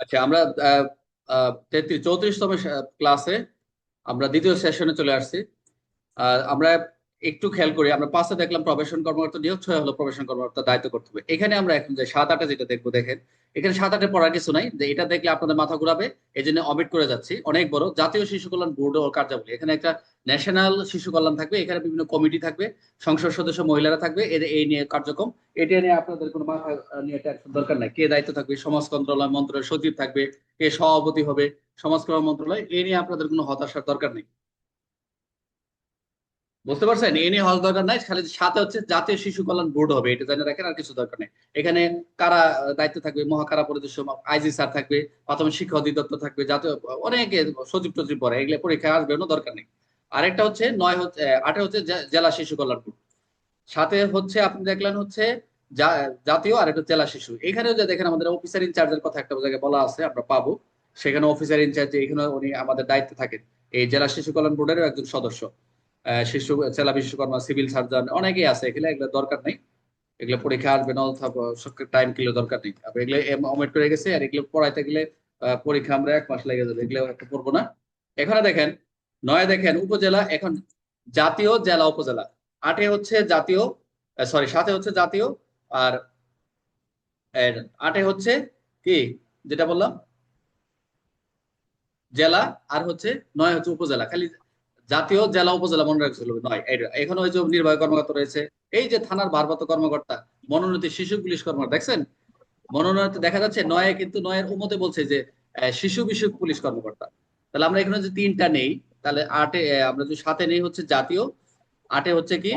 আচ্ছা আমরা তেত্রিশ চৌত্রিশতম ক্লাসে আমরা দ্বিতীয় সেশনে চলে আসছি। আমরা একটু খেয়াল করি, আমরা পাঁচে দেখলাম, প্রবেশন কর্মকর্তা নিয়োগ, ছয় হলো প্রবেশন কর্মকর্তা দায়িত্ব করতে হবে। এখানে আমরা এখন যে সাত আটে যেটা দেখব, দেখেন, এখানে সাত আটে পড়ার কিছু নাই, যে এটা দেখলে আপনাদের মাথা ঘুরাবে এই জন্য অমিট করে যাচ্ছি। অনেক বড়, জাতীয় শিশু কল্যাণ বোর্ড ও কার্যাবলী, এখানে একটা ন্যাশনাল শিশু কল্যাণ থাকবে, এখানে বিভিন্ন কমিটি থাকবে, সংসদ সদস্য মহিলারা থাকবে, এর এই নিয়ে কার্যক্রম। এটা নিয়ে আপনাদের কোনো মাথা নিয়ে টেনশন দরকার নাই, কে দায়িত্ব থাকবে, সমাজ মন্ত্রণালয় মন্ত্রণালয় সচিব থাকবে, কে সভাপতি হবে, সমাজ কল্যাণ মন্ত্রণালয় এই নিয়ে আপনাদের কোনো হতাশার দরকার নেই। বুঝতে পারছেন? এ নিয়ে হওয়ার দরকার নাই, খালি সাথে হচ্ছে জাতীয় শিশু কল্যাণ বোর্ড হবে, এটা জানে রাখেন, আর কিছু দরকার নেই। এখানে কারা দায়িত্ব থাকবে? মহাকারা পরিদর্শক? আইজি স্যার থাকবে, প্রাথমিক শিক্ষা অধিদপ্তর থাকবে, জাতীয়, অনেকে সচিব টচিব পড়ে এগুলো পরীক্ষা আসবে, কোনো দরকার নেই। আরেকটা হচ্ছে নয় হচ্ছে আটে হচ্ছে জেলা শিশু কল্যাণ বোর্ড। সাথে হচ্ছে আপনি দেখলেন হচ্ছে জাতীয় আর একটা জেলা শিশু। এখানেও যে দেখেন আমাদের অফিসার ইনচার্জের কথা একটা জায়গায় বলা আছে, আমরা পাবো। সেখানে অফিসার ইনচার্জ এখানে উনি আমাদের দায়িত্বে থাকেন। এই জেলা শিশু কল্যাণ বোর্ডেরও একজন সদস্য। শিশু, জেলা বিশ্বকর্মা সিভিল সার্জন, অনেকেই আছে, এগুলো এগুলো দরকার নেই। এগুলো পরীক্ষা আসবে না টাইম কিলো দরকার নেই। এগুলো অমিট করে গেছে, আর এগুলো পড়াইতে গেলে পরীক্ষা আমরা এক মাস লেগে যাবে, এগুলো একটা পড়ব না। এখানে দেখেন, নয় দেখেন, উপজেলা, এখন জাতীয়, জেলা, উপজেলা। আটে হচ্ছে জাতীয় সরি সাথে হচ্ছে জাতীয়, আর আটে হচ্ছে কি, যেটা বললাম? জেলা, আর হচ্ছে নয় হচ্ছে উপজেলা। খালি জাতীয় জেলা উপজেলা মনে রাখছিল নয় এখানে ওই যে নির্বাহী কর্মকর্তা রয়েছে, এই যে থানার ভারপ্রাপ্ত কর্মকর্তা, মনোনীত শিশু পুলিশ কর্মকর্তা, দেখছেন? মনোনয়ন দেখা যাচ্ছে নয়ে, কিন্তু নয়ের উমতে বলছে যে শিশু বিষয়ক পুলিশ কর্মকর্তা। তাহলে আমরা এখানে যে তিনটা নেই, তাহলে আটে আমরা যদি সাথে নেই হচ্ছে জাতীয়, আটে হচ্ছে কি?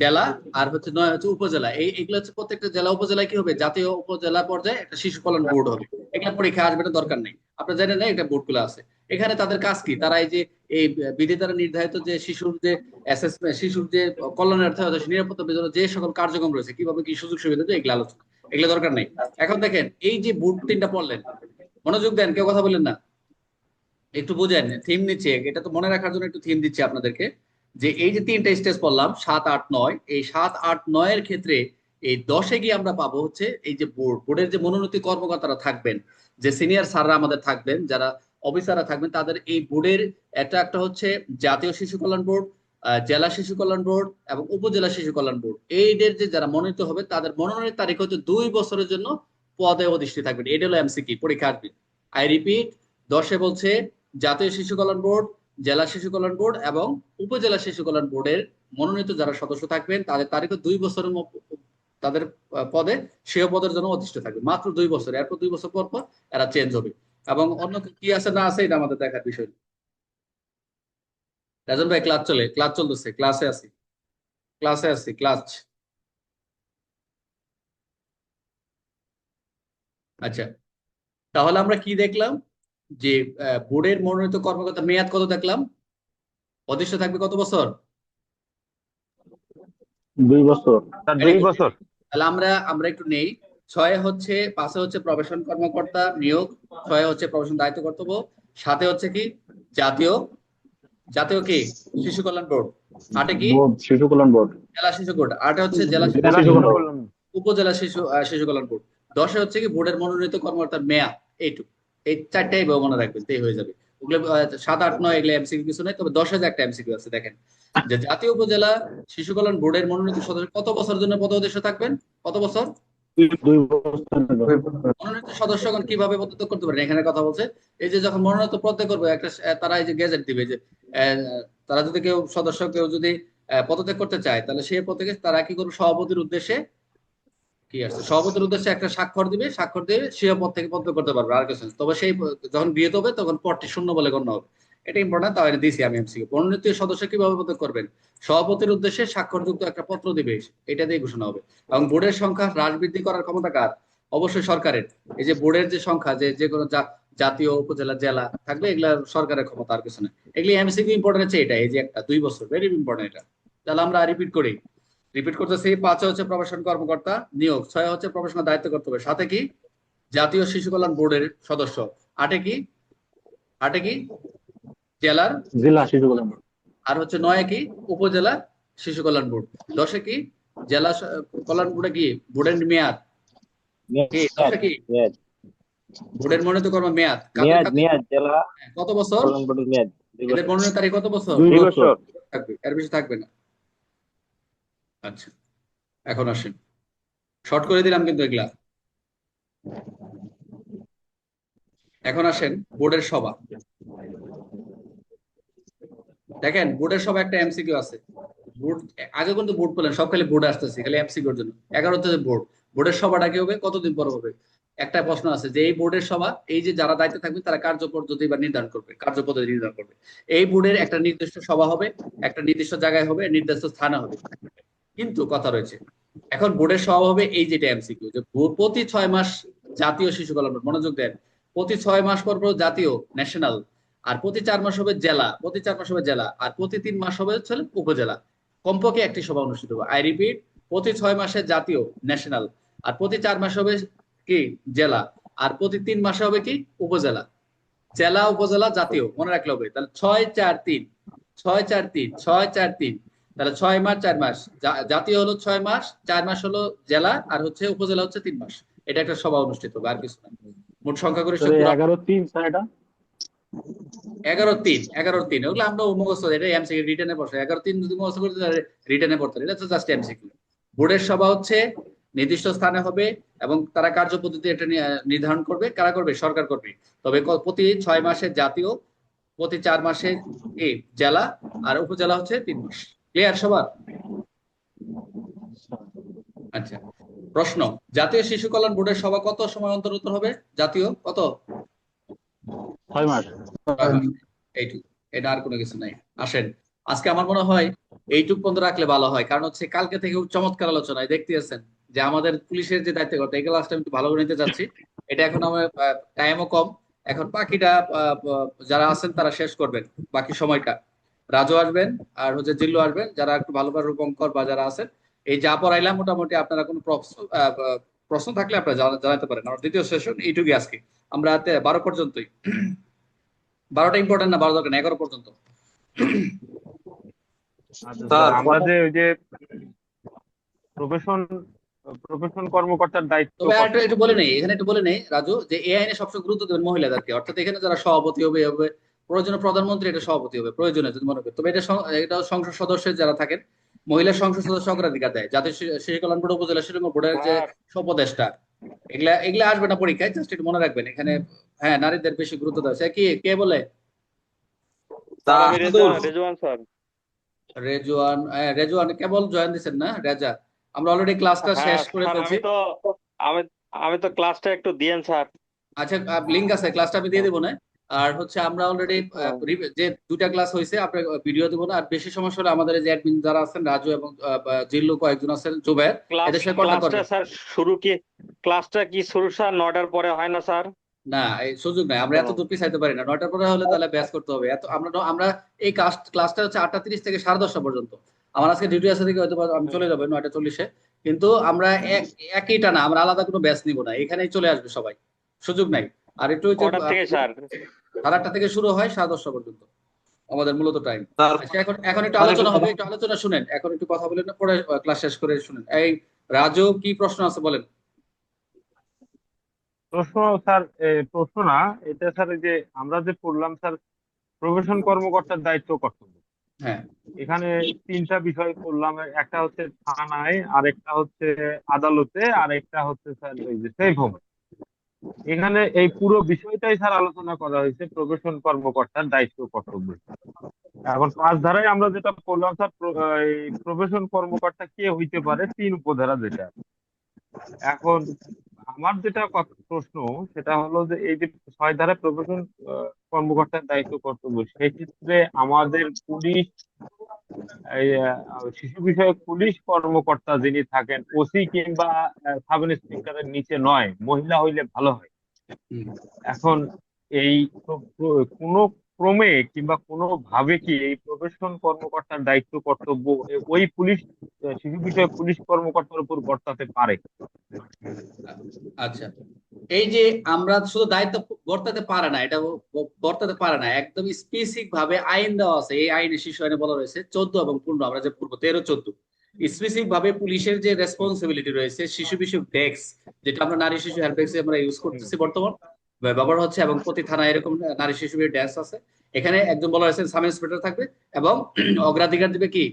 জেলা, আর হচ্ছে নয় হচ্ছে উপজেলা। এই, এগুলো হচ্ছে প্রত্যেকটা জেলা উপজেলায় কি হবে? জাতীয় উপজেলা পর্যায়ে একটা শিশু কল্যাণ বোর্ড হবে। এগুলো পরীক্ষা আসবে দরকার নেই। আপনারা জানেন না, এটা বোর্ডগুলো আছে। এখানে তাদের কাজ কি? তারা এই যে, এই বিধি দ্বারা নির্ধারিত যে শিশুর যে অ্যাসেসমেন্ট শিশুর যে কল্যাণার্থে হয়তো নিরাপত্তার জন্য যে সকল কার্যক্রম রয়েছে, কীভাবে কি সুযোগ সুবিধা দেবে এগুলো আলোচনা, এগুলো দরকার নেই। এখন দেখেন, এই যে বোর্ড তিনটা পড়লেন, মনোযোগ দেন, কেউ কথা বললেন না? একটু বোঝেন থিম নিচ্ছে, এটা তো মনে রাখার জন্য একটু থিম দিচ্ছি আপনাদেরকে, যে এই যে তিনটা স্টেজ পড়লাম, সাত, আট, নয়, এই সাত, আট, নয়ের ক্ষেত্রে এই দশে গিয়ে আমরা পাবো হচ্ছে এই যে বোর্ড, বোর্ডের যে মনোনীত কর্মকর্তারা থাকবেন, যে সিনিয়র স্যাররা আমাদের থাকবেন, যারা অফিসাররা থাকবেন, তাদের এই বোর্ডের একটা একটা হচ্ছে জাতীয় শিশু কল্যাণ বোর্ড জেলা শিশু কল্যাণ বোর্ড এবং উপজেলা শিশু কল্যাণ বোর্ড এইদের যে যারা মনোনীত হবে, তাদের মনোনয়নের তারিখ হচ্ছে দুই বছরের জন্য পদে অধিষ্ঠিত থাকবেন। এটা হলো এমসিকি পরীক্ষা আসবে। আই রিপিট দশে বলছে জাতীয় শিশু কল্যাণ বোর্ড জেলা শিশু কল্যাণ বোর্ড এবং উপজেলা শিশু কল্যাণ বোর্ডের মনোনীত যারা সদস্য থাকবেন, তাদের তারিখ দুই বছরের তাদের পদে, সেও পদের জন্য অধিষ্ঠিত থাকবে। মাত্র দুই বছর, এরপর দুই বছর পর পর এরা চেঞ্জ হবে। এবং অন্য কি আছে না আছে এটা আমাদের দেখার বিষয়। রাজন ভাই ক্লাস চলে? ক্লাস চলতেছে ক্লাসে আছি। ক্লাসে আছি ক্লাস আচ্ছা তাহলে আমরা কি দেখলাম? যে আহ, বোর্ডের মনোনীত কর্মকর্তা মেয়াদ কত দেখলাম? অধিষ্ঠ থাকবে কত বছর? দুই বছর। দুই বছর। তাহলে আমরা আমরা একটু নেই। ছয়ে হচ্ছে পাঁচে হচ্ছে প্রবেশন কর্মকর্তা নিয়োগ ছয়ে হচ্ছে প্রবেশন দায়িত্ব কর্তব্য সাথে হচ্ছে কি? জাতীয় জাতীয় কি? শিশু কল্যাণ বোর্ড। আটে কি? শিশু কল্যাণ বোর্ড। জেলা শিশু বোর্ড। আটে হচ্ছে জেলা শিশু-। উপজেলা শিশু শিশু কল্যাণ বোর্ড। দশে হচ্ছে কি? বোর্ডের মনোনীত কর্মকর্তার মেয়াদ এইটুকু। এই চারটাই মনে রাখবেন এই হয়ে যাবে। ওগুলো সাত আট নয় এগুলো এমসিকিউ কিছু নেই তবে দশে যে একটা এমসিকিউ আছে দেখেন। যে জাতীয় উপজেলা শিশু কল্যাণ বোর্ডের মনোনীত সদস্য কত বছরের জন্য পদোদ্দেশ্য থাকবেন? কত বছর? মনোনীত সদস্যগণ কীভাবে পদত্যাগ করতে পারেন? এখানে কথা বলছে, এই যে যখন মনোনীত করবে, একটা তারা এই যে গেজেট দিবে যে তারা যদি কেউ সদস্য, কেউ যদি পদত্যাগ করতে চায়, তাহলে সেই পদত্যাগে, তারা কি করবে? সভাপতির উদ্দেশ্যে কি আছে সভাপতির উদ্দেশ্যে একটা স্বাক্ষর দিবে, স্বাক্ষর দিয়ে সে পদ থেকে পদত্যাগ করতে পারবে। আর কিছু। তবে সেই, যখন বিয়ে হবে, তখন পদটি শূন্য বলে গণ্য হবে। এটা ইম্পর্টেন্ট এটা দিছি আমি এমসিকে মনোনীত সদস্য কীভাবে পদত্যাগ করবেন? সভাপতির উদ্দেশ্যে স্বাক্ষরযুক্ত একটা পত্র দিবে, এটা দিয়ে ঘোষণা হবে। এবং বোর্ডের সংখ্যা হ্রাস বৃদ্ধি করার ক্ষমতা কার? অবশ্যই সরকারের। এই যে বোর্ডের যে সংখ্যা, যে যে কোনো জাতীয়, উপজেলা, জেলা থাকবে এগুলা সরকারের ক্ষমতা আর কিছু না এগুলি এমসিকিউ ইম্পর্টেন্ট হচ্ছে এটা, এই যে একটা, দুই বছর ভেরি ইম্পর্টেন্ট এটা। তাহলে আমরা রিপিট করি। রিপিট করতেছি, পাঁচে হচ্ছে প্রবেশন কর্মকর্তা নিয়োগ, ছয় হচ্ছে প্রবেশনের দায়িত্ব করতে হবে সাথে কি? জাতীয় শিশু কল্যাণ বোর্ডের সদস্য। আটে কি? আটে কি? জেলার জেলা শিশু কল্যাণ বোর্ড। আর হচ্ছে নয় কি উপজেলা শিশু কল্যাণ বোর্ড। দশে কি জেলা কল্যাণ বোর্ডে কি বোর্ডের মেয়াদ? কি? বোর্ডের মনোনীত কর্ম মেয়াদ। জেলা কত বছর? এদের মনোনীত তারিখ কত বছর। থাকবে এর বেশি থাকবে না। আচ্ছা এখন আসেন। শর্ট করে দিলাম কিন্তু এগুলা। এখন আসেন বোর্ডের সভা। দেখেন, বোর্ডের সভা একটা এমসিকিউ আছে। বোর্ড, আগে কিন্তু বোর্ড পেলেন, সব খালি বোর্ড আসতেছে, খালি এমসিকিউর জন্য। এগারোতে বোর্ড। বোর্ডের সভাটা কি হবে, কতদিন পর হবে? একটা প্রশ্ন আছে যে, এই বোর্ডের সভা, এই যে যারা দায়িত্বে থাকবে, তারা কার্য পদ্ধতি বা নির্ধারণ করবে কার্য পদ্ধতি নির্ধারণ করবে। এই বোর্ডের একটা নির্দিষ্ট সভা হবে, একটা নির্দিষ্ট জায়গায় হবে, নির্দিষ্ট স্থানে হবে। কিন্তু কথা রয়েছে, এখন বোর্ডের সভা হবে এই যেটা এমসিকিউ যে প্রতি ছয় মাস জাতীয় শিশু কল্যাণ মনোযোগ দেন। প্রতি ছয় মাস পর পর জাতীয় ন্যাশনাল আর প্রতি চার মাস হবে জেলা প্রতি চার মাস হবে জেলা আর প্রতি তিন মাস হবে হচ্ছে উপজেলা। কমপক্ষে একটি সভা অনুষ্ঠিত হবে। আই রিপিট প্রতি ছয় মাসে জাতীয় ন্যাশনাল আর প্রতি চার মাস হবে কি? জেলা আর প্রতি তিন মাসে হবে কি? উপজেলা। জেলা উপজেলা জাতীয় মনে রাখলে হবে। তাহলে ছয় চার তিন। ছয় চার তিন। ছয় চার তিন। তাহলে ছয় মাস চার মাস। জাতীয় হলো ছয় মাস চার মাস হলো জেলা আর হচ্ছে উপজেলা হচ্ছে তিন মাস। এটা একটা সভা অনুষ্ঠিত হবে আর কিছু না। মোট সংখ্যা করে এগারো তিন এটা? এগারো তিন এগারো তিন ওগুলো আমরা মুখস্থ এটা এমসিকিউ রিটার্নে পড়ছে। এগারো তিন যদি মুখস্থ করতে রিটার্নে পড়তে এটা তো জাস্ট এমসিকিউ বোর্ডের সভা হচ্ছে, নির্দিষ্ট স্থানে হবে, এবং তারা কার্যপদ্ধতি এটা নির্ধারণ করবে। কারা করবে? সরকার করবে। তবে প্রতি ছয় মাসে জাতীয়, প্রতি চার মাসে এ, জেলা, আর উপজেলা হচ্ছে তিন মাস। ক্লিয়ার সবার? আচ্ছা। প্রশ্ন, জাতীয় শিশু কল্যাণ বোর্ডের সভা কত সময় অন্তর হবে? জাতীয় কত? ছয় মাস। এইটুকু। এটা আর কোনো কিছু নাই। আসেন। আজকে আমার মনে হয় এইটুক পর্যন্ত রাখলে ভালো হয়। কারণ হচ্ছে কালকে থেকে চমৎকার আলোচনায় দেখতে আছেন যে আমাদের পুলিশের যে দায়িত্ব করতে এই ক্লাসটা আমি ভালো করে নিতে চাচ্ছি। এটা এখন আমার টাইমও কম। এখন বাকিটা যারা আছেন তারা শেষ করবেন। বাকি সময়টা। রাজু আসবেন আর হচ্ছে জিল্লু আসবেন। যারা একটু ভালো ভালোভাবে রূপঙ্কর বা যারা আছেন, এই যা পড়াইলাম, মোটামুটি আপনারা কোনো প্রশ্ন প্রশ্ন থাকলে আপনারা জানা- জানাতে পারেন। আমার দ্বিতীয় সেশন এইটুকুই আজকে। আমরা বারো পর্যন্তই। বারোটা ইম্পর্টেন্ট না বারো দরকার এগারো পর্যন্ত। আচ্ছা, স্যার, আমরা যে ওই যে প্রফেশন প্রফেশন কর্মকর্তার দায়িত্ব তবে একটু একটু বলে নেই এখানে একটু বলে নেই রাজু যে এই আইনে সবসময় গুরুত্ব দেবেন মহিলাদেরকে। অর্থাৎ এখানে যারা সভাপতি হবে হবে প্রয়োজনে প্রধানমন্ত্রী এটা সভাপতি হবে প্রয়োজনে যদি মনে করেন। তবে এটা এটা সংসদ সদস্যের যারা থাকেন মহিলা সংসদ সদস্য অগ্রাধিকার দেয়। জাতীয় শিশু কল্যাণ বোর্ড উপজেলা শিশু বোর্ডের যে উপদেষ্টা এগুলা এগুলা আসবে না পরীক্ষায় জাস্ট একটু মনে রাখবেন এখানে হ্যাঁ নারীদের বেশি গুরুত্ব দেওয়া হচ্ছে। কি কে বলে? রেজওয়ান স্যার। রেজওয়ান হ্যাঁ, রেজওয়ান কেবল জয়েন দিচ্ছেন না? রেজা আমরা অলরেডি ক্লাসটা হ্যাঁ শেষ করে স্যার ফেলছি। আমি তো আমি আমি তো ক্লাসটা একটু দিয়েন স্যার। আচ্ছা লিঙ্ক আছে ক্লাসটা আমি দিয়ে দিব না? আর হচ্ছে আমরা অলরেডি হ্যাঁ। যে দুটা ক্লাস হয়েছে আপনার ভিডিও দেবো না। আর বেশি সমস্যা হলে আমাদের যে অ্যাডমিন যারা আছেন রাজু এবং জিল্লু কয়েকজন আছেন ক্লাস এদের সাথে ক্লাসটা করবেন। স্যার শুরু কি? ক্লাসটা কি শুরু স্যার? নটার পরে হয় না স্যার? না এই সুযোগ নাই। আমরা এত। দূর পিছাইতে পারি না। নয়টার পরে হলে তাহলে ব্যাস করতে হবে। এত আমরা আমরা এই ক্লাস ক্লাসটা হচ্ছে আটটা তিরিশ থেকে সাড়ে দশটা পর্যন্ত। আমার আজকে ডিউটি আছে থেকে হয়তো আমি চলে যাব নয়টা চল্লিশে। কিন্তু আমরা এক একই টানা আমরা আলাদা কোনো ব্যাচ নিব না। এখানেই চলে আসবে সবাই। সুযোগ নাই। আর একটু থেকে স্যার? সাড়ে আটটা থেকে শুরু হয় সাড়ে দশটা পর্যন্ত আমাদের মূলত টাইম আচ্ছা এখন এখন একটু আলোচনা হবে একটু আলোচনা শুনেন। এখন একটু কথা বলেন পরে ক্লাস শেষ করে শুনেন। এই রাজু কি প্রশ্ন আছে বলেন? প্রশ্ন স্যার প্রশ্ন না এটা স্যার এই যে আমরা যে পড়লাম স্যার প্রফেশন কর্মকর্তার দায়িত্ব কর্তব্য। হ্যাঁ। এখানে তিনটা বিষয় পড়লাম একটা হচ্ছে থানায় আরেকটা হচ্ছে আদালতে আর একটা হচ্ছে স্যার ওই যে সেফ হোম এখানে এই পুরো বিষয়টাই স্যার আলোচনা করা হয়েছে, প্রবেশন কর্মকর্তার দায়িত্ব কর্তব্য এখন পাঁচ ধারায় আমরা যেটা পড়লাম স্যার প্রফেশন কর্মকর্তা কে হইতে পারে, তিন উপধারা যেটা। এখন আমার যেটা প্রশ্ন, সেটা হলো যে এই যে ছয় ধারা প্রফেশন কর্মকর্তার দায়িত্ব কর্তব্য সেই ক্ষেত্রে আমাদের পুলিশ শিশু বিষয়ক পুলিশ কর্মকর্তা যিনি থাকেন ওসি কিংবা সাব ইন্সপেক্টরের নিচে নয় মহিলা হইলে ভালো হয়। এখন এই কোনো ক্রমে কিংবা কোনো ভাবে কি এই প্রফেশন কর্মকর্তার দায়িত্ব, কর্তব্য, ওই পুলিশ, শিশু বিষয়ক পুলিশ কর্মকর্তার উপর বর্তাতে পারে? আচ্ছা। এই যে আমরা শুধু দায়িত্ব বর্তাতে পারে না, এটা বর্তাতে পারে না, একদম স্পেসিফিক ভাবে আইন দেওয়া আছে। এই আইনে শিশু আইনে বলা রয়েছে চোদ্দ এবং পনেরো, আমরা যে পূর্ব তেরো, চোদ্দ। স্পেসিফিক ভাবে পুলিশের যে রেসপন্সিবিলিটি রয়েছে, শিশু বিষয়ক ডেস্ক যেটা আমরা নারী শিশু হেল্প ডেস্ক আমরা ইউজ করতেছি বর্তমান ব্যবহার হচ্ছে এবং প্রতি থানায় এরকম নারী শিশু ড্যান্স আছে। এখানে একজন বলা হয়েছে সাব ইন্সপেক্টর থাকবে এবং অগ্রাধিকার দিবে কি?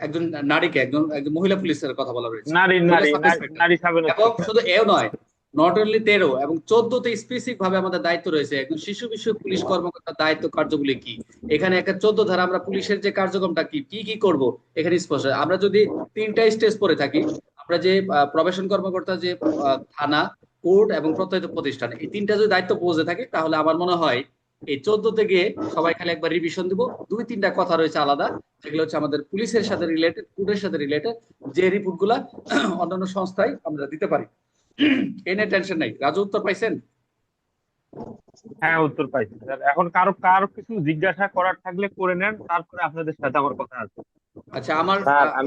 একজন নারীকে একজন একজন মহিলা পুলিশের কথা বলা রয়েছে নারী নারী সাব নারী- ইন্সপেক্টর। এবং শুধু এও নয় নট অনলি তেরো এবং চোদ্দতে স্পেসিফিক ভাবে আমাদের দায়িত্ব রয়েছে একজন শিশু বিষয়ক পুলিশ কর্মকর্তার দায়িত্ব কার্যগুলি কি? এখানে একটা চোদ্দ ধারা আমরা পুলিশের যে কার্যক্রমটা কি কি কি করব? এখানে স্পষ্ট। আমরা যদি তিনটা স্টেজ পরে থাকি আমরা যে প্রবেশন কর্মকর্তা যে থানা কোর্ট এবং প্রত্যয়িত প্রতিষ্ঠান এই তিনটা যদি দায়িত্ব পৌঁছে থাকে তাহলে আমার মনে হয় এই চোদ্দতে গিয়ে সবাই খালি একবার রিভিশন দিব। দুই তিনটা কথা রয়েছে আলাদা। যেগুলো হচ্ছে আমাদের পুলিশের সাথে রিলেটেড কোর্টের সাথে রিলেটেড যে রিপোর্টগুলা অন্যান্য সংস্থায় আমরা দিতে পারি। এ নিয়ে টেনশন নাই। রাজু উত্তর পাইছেন? হ্যাঁ উত্তর পাইছি। স্যার এখন কারও কারও কিছু জিজ্ঞাসা করার থাকলে করে নেন তারপরে আপনাদের সাথে আমার কথা আছে। আচ্ছা আমার আমি